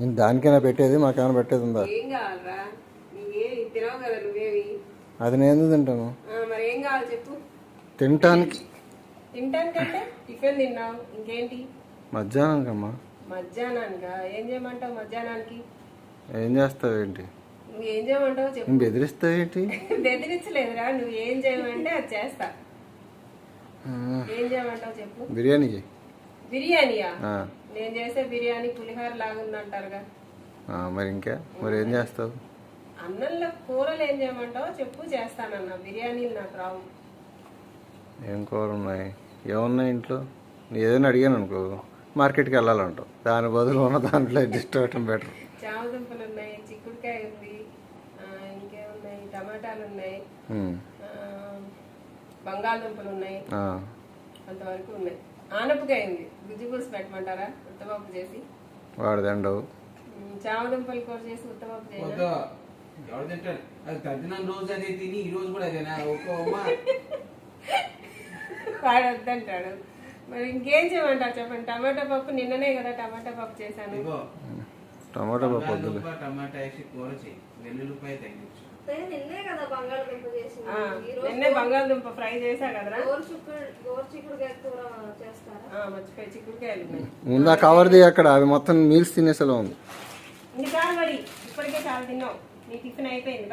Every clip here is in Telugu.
ఇంక దానికైనా పెట్టేది మాకేమైనా పెట్టేది ఉందా? ఏం కావాలరా? తినవు కదా నువ్వేవి? అది నేను తింటాను? మరి ఏం కావాలి చెప్పు. తినటానికి టిఫిన్ తిన్నావు ఇంకేంటి? మధ్యాహ్నానికమ్మా. మధ్యాహ్నానికా? ఏం చేయమంటావు మధ్యాహ్నానికి? ఏం చేస్తావు ఏంటి? నువ్వు ఏం చేయమంటావు చెప్పు. నేను బెదిరిస్తావు ఏంటి బెదిరించలేదురా నువ్వు ఏం చేయమంటే అది చేస్తా. ఏం చేయమంటావు చెప్పు. బిర్యానీ. బిర్యానీయా? నేను చేసే బిర్యానీ పులిహోర లాగుందంటారుగా మరి ఇంకా? మరి ఏం చేస్తావు? అన్నంలో కూరలు ఏం చేయమంటావో చెప్పు చేస్తానన్న. బిర్యానీలు నాకు రావు. ఏం కూర ఉన్నాయి ఏమున్నాయి ఇంట్లో? ఏదైనా అడిగాను అనుకో మార్కెట్కి వెళ్ళాలంటావు. దాని బదులు ఉన్న దాంట్లో అడ్జస్ట్ అవ్వటం బెటర్. చామదుంపలు ఉన్నాయి చిక్కుడుకాయ ఉంది ఇంకేమున్నాయి? టమాటాలు ఉన్నాయి బంగాళదుంపలు ఉన్నాయి. అంతవరకు ఉన్నాయి. ఆనపకాయ ఉంది. గుజ్జు పులుసు పెట్టమంటారా? ఉత్తపప్పు చేసి. వాడు దండవు ఉమ్, చామదుంపలు కూర చేసి. ఎవరు తింటారు? అది తగ్గిన రోజు అదే తిని ఈ రోజు కూడా అదేనా? ఒక్కో అమ్మ. వాడు వద్దంటాడు మరి ఇంకేం చేయమంటారు చెప్పండి? టమాటా పప్పు నిన్ననే కదా టమాటా పప్పు చేశాను. టమాటా పప్పు టమాటా వేసి కూర చేయి. వెల్లుల్లిపాయ తగ్గించు. నిన్నే కదా బంగాళదుంప చేసింది. ఆ, ఈ రోజు నిన్నే బంగాళదుంప ఫ్రై చేశా కదరా? గోరు చిక్కుడు గోరు చిక్కుడుకాయ కూర చేస్తారా? ఆ, మర్చిపోయి చిక్కుడుకాయలు ముందు ఆ అక్కడ అది మొత్తం మీల్స్ తినేసేలా ఉంది. ఇది చాలు మరి ఇప్పటికే చాలా తిన్నావు నీ టిఫిన్ అయిపోయింది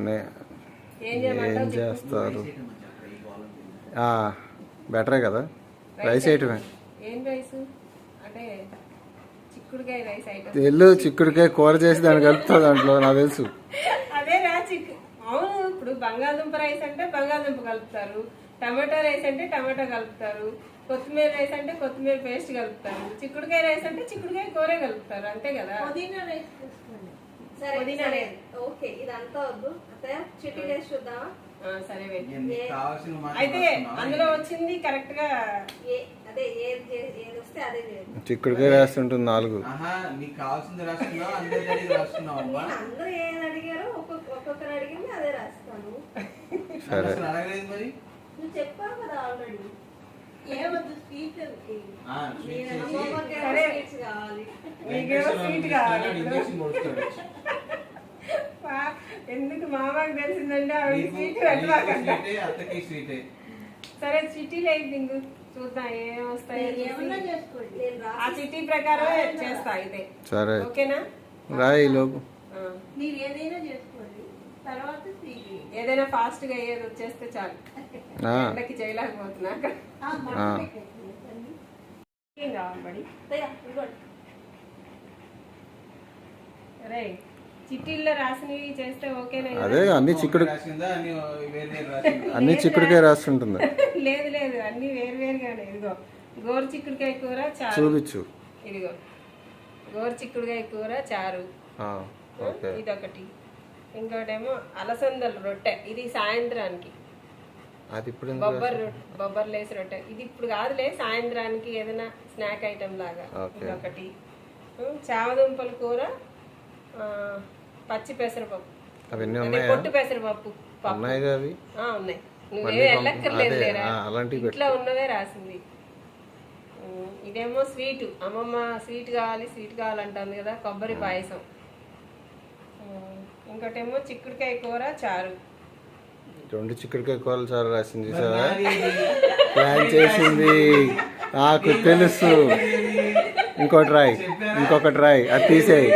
నే- ఏం. చేస్తారు? బెటరే కదా. రైస్ ఐటమే. ఏం రైస్? అంటే ఎల్లు చిక్కుడికాయ కూర చేసి దాన్ని కలుపుతా దాంట్లో నాకు తెలుసు. చిక్కు. అవును ఇప్పుడు బంగాళదుంప రైస్ అంటే బంగాళదుంప కలుపుతారు. టమాటో రైస్ అంటే టమాటో కలుపుతారు. కొత్తిమీర రైస్ అంటే కొత్తిమీర పేస్ట్ కలుపుతారు. చిక్కుడుకాయ రైస్ అంటే చిక్కుడుకాయ కూరే కలుపుతారు అంతే కదా? పుదీనా రైస్ తీసుకోండి సరే. ఓకే ఇదంతా వద్దు. అత్తయ్య చిట్టి వేసి చూద్దామా? అయితే? అందులో వచ్చింది కరెక్ట్గా ఏ అదే ఏది ఏది వస్తే అదే చిక్కుడికాయ వేస్తుంటుంది నాలుగు. ఆహా నీకు కావాల్సింది రాస్తున్నావు? అందరి రాస్తున్నావు ఏది అడిగారో ఒక్కొక్క ఒక్కొక్కరు అడిగింది అదే రాస్తాను. సరే. అడగలేదు మరి? నువ్వు చెప్పావు కదా ఆల్రెడీ ఏమొద్దు సరే. కావాలి. కావాలి. ఎందుకు మామకి తెలిసిందంటే ఆవిడ స్వీట్ పెట్టమాకంట. స్వీటే అత్తకి స్వీటే సరే లేదు దింగు చూద్దాం ఏం వస్తాయో ఏమన్నా. చేసుకోండి. నేను ఆ రాసి చిట్టి ప్రకారమే చేస్తా అయితే. సరే. ఓకేనా? రాయి లోపు. మీరు ఏదైనా చేసుకోండి. ఏదైనా ఫాస్ట్గా ఏది వచ్చేస్తే చాలు. ఆ, ఎండకి చేయలేకపోతున్నా. అక్కడ ఆ. ఏం కావాలి రే చిట్టీల్లో రాసినవి చేస్తే ఓకేనా కదా? అదే అన్ని చిక్కుడు రాసిందా? అన్ని వేరే వేరే రాసిందా? అన్ని చిక్కుడికాయ రాస్తుంటుంది లేదు లేదు అన్ని వేరు వేరుగానే. ఇదిగో గోరు చిక్కుడుకాయ కూర చారు. చూపించు. ఇదిగో గోరు చిక్కుడుకాయ కూర చారు. ఆ, ఓకే. ఇదొకటి. ఇంకోటేమో అలసందల రొట్టె. ఇది సాయంత్రానికి. అది ఇప్పుడు ఎందుకు బొబ్బర్ లేసి రొట్టె. ఇది ఇప్పుడు కాదులే సాయంత్రానికి ఏదైనా స్నాక్ ఐటమ్ లాగా. ఉమ్, చామదుంపల కూర ఆ, పచ్చి పెసరపప్పు. అవన్నీ ఉన్నాయా? పొట్టు పెసరపప్పు అవి? ఉన్నాయి. మళ్ళీ నువ్వే వెళ్ళక్కర్లేదు. ఇంట్లో ఉన్నవే రాసింది. ఇదేమో స్వీట్. అమ్మమ్మ స్వీట్ కావాలి స్వీట్ కావాలంటుంది కదా కొబ్బరి పాయసం. ఇంకోటేమో చిక్కుడుకాయ కూర చారు. రెండు చిక్కుడికాయ కూరలు చాలా రాసింది ఇది. ప్లాన్ చేసింది. నాకు తెలుసు. ఇంకోటి రాయి. ఇంకొకటి రాయి. అది తీసేయి.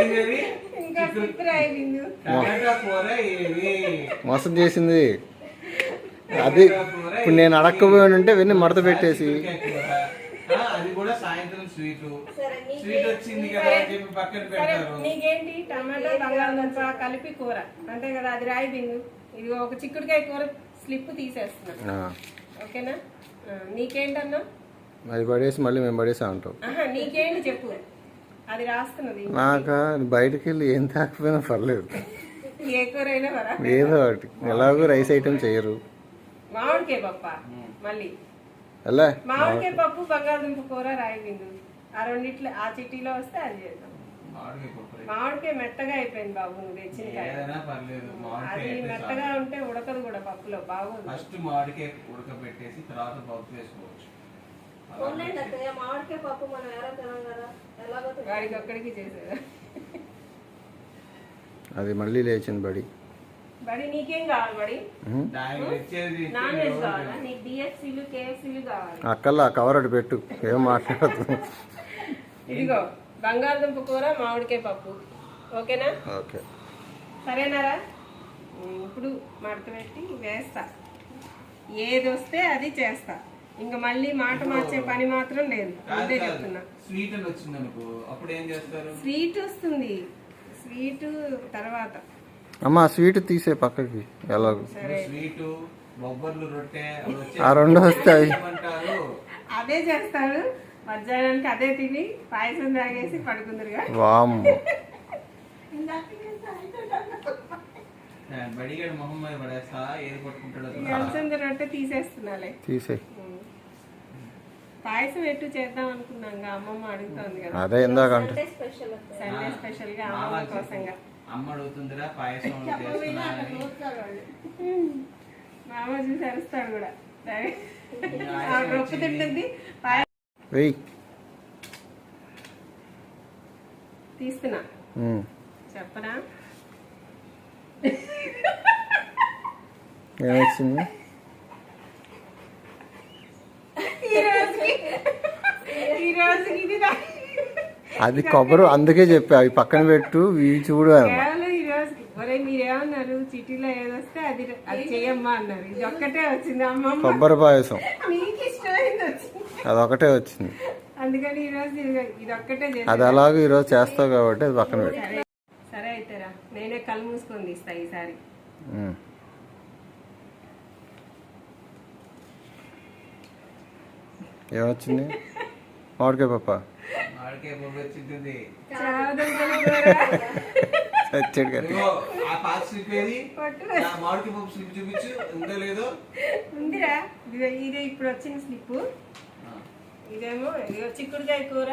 మోసం చేసింది. అది ఇప్పుడు నేను అడక్కపోయి ఉంటే వెన్ని మడత పెట్టేసి. అది కూడా సాయంత్రం స్వీట్. సరే స్వీట్ వచ్చింది కదా అని చెప్పి పక్కన సరే పెట్టారు నీకేంటి టమాటా బంగాళదుంప కలిపి కూర. అంతే కదా అది రాయి బిందు. ఇది ఒక చిక్కుడుకాయ కూర స్లిప్ తీసేస్తున్నా. ఆ, ఓకేనా? ఆ, నీకేంటన్నా? అది పడేసి మళ్ళీ మేము పడేసా అంటాం ఆహా, నీకేంటి చెప్పు. అది రాస్తున్నది నాకు? బయటకు వెళ్ళి ఏం తాకపోయినా పర్లేదు. ఏ కూర అయినా వరా? ఏదో ఒకటి. ఎలాగో రైస్ ఐటమ్ చేయరు. మామిడికాయ పప్ప? మళ్ళీ. మామిడికాయ పప్పు బంగాళదుంప కూర రాయి బిందు. ఆ రెండిట్లో ఆ చిట్టీలో వస్తే అది చేద్దాం. మామిడికాయ మామిడికాయ మెత్తగా అయిపోయింది బాబు నువ్వు తెచ్చిన కాయ. ఏదైనా పర్లేదు అది మెత్తగా ఉంటే ఉడకదు కూడా పప్పులో బాగుంది. ఫస్ట్ మామిడికాయ ఉడకబెట్టేసి తర్వాత పప్పు వేసుకోవచ్చు. మామిడికాయ పప్పు మనం ఎలా తినాం కదా. వాడికి ఒక్కడికి చేసేదా? అది మళ్ళీ లేచింది బడి. బడి నీకేం కావాలి బడి? నాన్ వెజ్ కావాలా? నీకు డిఎఫ్సీలు కేఎఫ్సీలు కావాలి. అక్కల్లా కవర్ అటు పెట్టు. ఏం మాట్లాడుతుంది ఇదిగో బంగాళదుంప కూర మామిడికాయ పప్పు. ఓకేనా? ఓకే. సరేనారా? ఇప్పుడు మడత పెట్టి వేస్తా. ఏది వస్తే అది చేస్తా. ఇంకా మళ్ళీ మాట మార్చే పని మాత్రం లేదు. ముందే చెప్తున్నా. స్వీట్ అని వచ్చింది అనుకో అప్పుడు ఏం చేస్తారు? స్వీట్ వస్తుంది. స్వీట్ తర్వాత. అమ్మ స్వీట్ తీసే పక్కకి. ఎలాగో. సరే. స్వీట్ బొబ్బర్లు రొట్టె ఆ రెండు వస్తాయి. అదే చేస్తాడు. మధ్యాహ్నానికి అదే తిని పాయసం తాగేసి పడుకుందరుగా. వామ్. బడిగాడు మొహం మీద పడేస్తా ఏది పట్టుకుంటాడో చూడు. అలసంద రొట్టె తీసేస్తున్నాలే. పాయసం ఎట్టు చేద్దాం అనుకున్నాం అమ్మమ్మ అడుగుతోంది కదా. అదే ఇందాక అంటే. సండే స్పెషల్ సండే స్పెషల్గా మామ అమ్మమ్మ. కోసంగా. అమ్మ అడుగుతుందిరా పాయసం మామ చూసి అరుస్తాడు కూడా. పాయసం రొప్పు. తింటుంది పాయ- వెయ్యి తీస్తున్నా. ఏమొచ్చింది? నా- అది కొబ్బరి అందుకే చెప్పా అవి పక్కన పెట్టు ఇవి చూడు మీరేమన్నారు? చిటీలో ఏదొస్తే అది అది చెయ్యమ్మా అన్నారు. ఇది ఒక్కటే వచ్చింది అమ్మమ్మ. కొబ్బరి పాయసం. మీకు ఇష్టమైంది వచ్చింది అదొకటే వచ్చింది. అందుకని ఈ రోజు ఇది ఇది ఒక్కటే అది అలాగో ఈరోజు చేస్తావు కాబట్టి అది పక్కన పెట్టు. సరే అయితేరా నేనే కళ్ళు మూసుకొని తీస్తా ఈసారి. ఏమొచ్చింది? మామిడికాయ పప్ప. వచ్చింది. చచ్చాడు కదా మామిడికాయ పప్పు స్లిప్ చూపించు. ఉందో లేదో? ఉందిరా. ఇదే ఇప్పుడు వచ్చిన స్లిప్. ఇదేమో ఇదిగో చిక్కుడుకాయ కూర.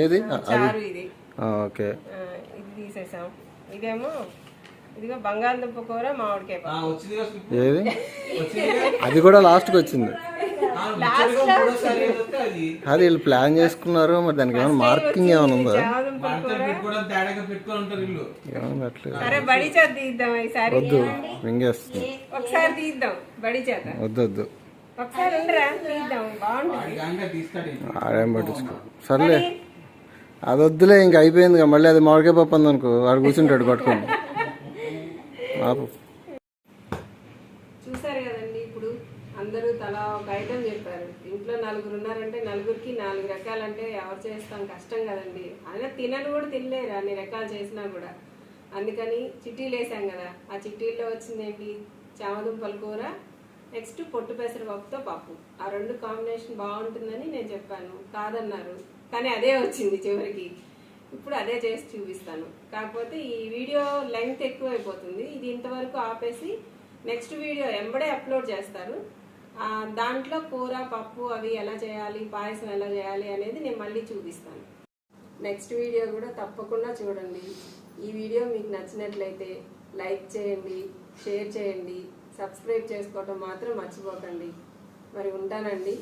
ఏది? చారు ఇది. ఓకే. ఇది తీసేసాం. ఇదేమో ఇదిగో బంగాళదుంప కూర మామిడికాయ ఏది? అది కూడా లాస్ట్కి వచ్చింది. అది. వీళ్ళు ప్లాన్ చేసుకున్నారు మరి దానికి ఏమైనా మార్కింగ్ ఏమైనా ఉందా? వద్దు మింగేస్తుంది ఒకసారి తీద్దాం వద్దు వద్దు. ఆడేం పట్టించుకో. సర్లే. అది వద్దులే ఇంక అయిపోయింది కదా మళ్ళీ అది మామిడికాయ పప్పు ఉందనుకో వాడు కూర్చుంటాడు పట్టుకోండి ఆపు. చూసారు కదండి ఇప్పుడు అందరూ తలా ఒక ఐటమ్ చెప్పారు. ఇంట్లో నలుగురు ఉన్నారంటే నలుగురికి నాలుగు రకాలంటే ఎవరు చేస్తాం కష్టం కదండి. అయినా తినను కూడా తినలేరు అన్ని రకాలు చేసినా కూడా. అందుకని చిట్టీలు వేసాం కదా. ఆ చిట్టీల్లో వచ్చింది ఏంటి చామదుంపల కూర నెక్స్ట్ పొట్టు పెసరపప్పుతో పప్పు. ఆ రెండు కాంబినేషన్ బాగుంటుందని నేను చెప్పాను. కాదన్నారు. కానీ అదే వచ్చింది చివరికి. ఇప్పుడు అదే చేసి చూపిస్తాను. కాకపోతే ఈ వీడియో లెంగ్త్ ఎక్కువ అయిపోతుంది ఇది ఇంతవరకు ఆపేసి నెక్స్ట్ వీడియో ఎంబడే అప్లోడ్ చేస్తారు. దాంట్లో కూర పప్పు అవి ఎలా చేయాలి పాయసం ఎలా చేయాలి అనేది నేను మళ్ళీ చూపిస్తాను. నెక్స్ట్ వీడియో కూడా తప్పకుండా చూడండి. ఈ వీడియో మీకు నచ్చినట్లయితే లైక్ చేయండి షేర్ చేయండి. సబ్స్క్రైబ్ చేసుకోవడం మాత్రం మర్చిపోకండి. మరి ఉంటానండి.